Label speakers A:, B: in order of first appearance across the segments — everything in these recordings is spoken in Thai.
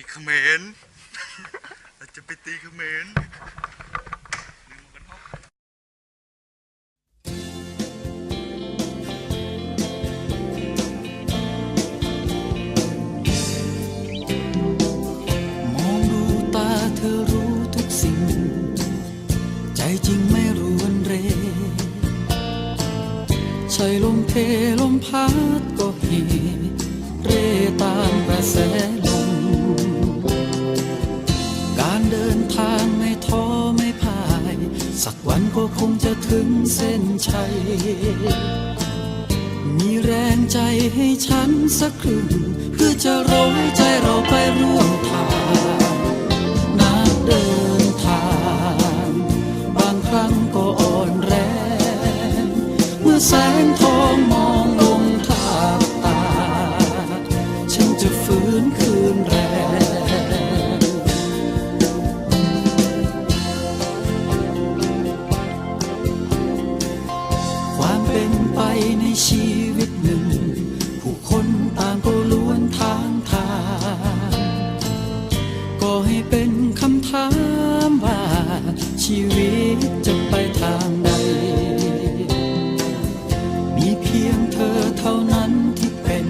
A: ตีเขมรเราจะไปตีเขมร
B: มองดูตาเธอรู้ทุกสิ่งใจจริงไม่รู้วันเร ใช่ลมเพลมพัดก็เหเรตามกระแสางไม่ท้อไม่พ่าย สักวันก็คงจะถึงเส้นชัย มีแรงใจให้ฉันสักครึ่งเพื่อจะร้อยใจเราไปร่วมทาง ถามว่าชีวิตจะไปทางใด มีเพียงเธอเท่านั้นที่เป็น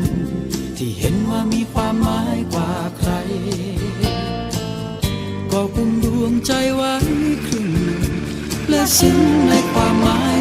B: ที่เห็นว่ามีความหมายกว่าใคร ก็กุมดวงใจไว้ครึ่งหนึ่งและซึ้งในความหมาย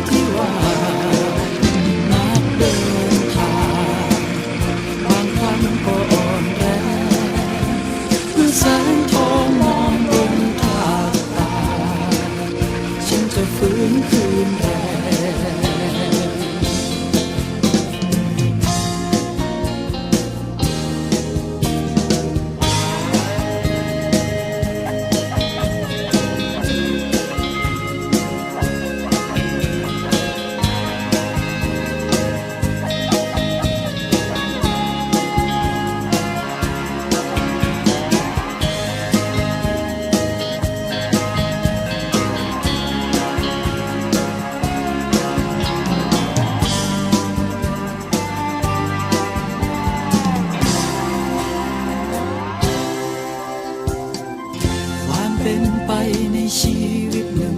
B: ชีวิตหนึ่ง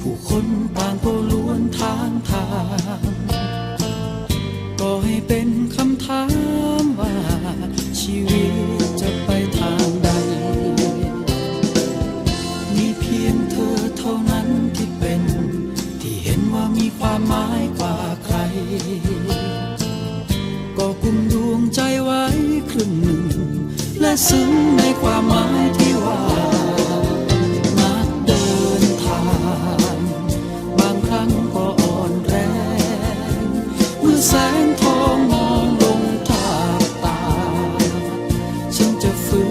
B: ผู้คนต่างก็ล้วนทางทางก็ให้เป็นคำถามว่าชีวิตจะไปทางใด มีเพียงเธอเท่านั้นที่เป็น ที่เห็นว่ามีความหมายกว่าใคร ก็กุมดวงใจไว้ครึ่งหนึ่ง และซึ้งในความหมาย ฉั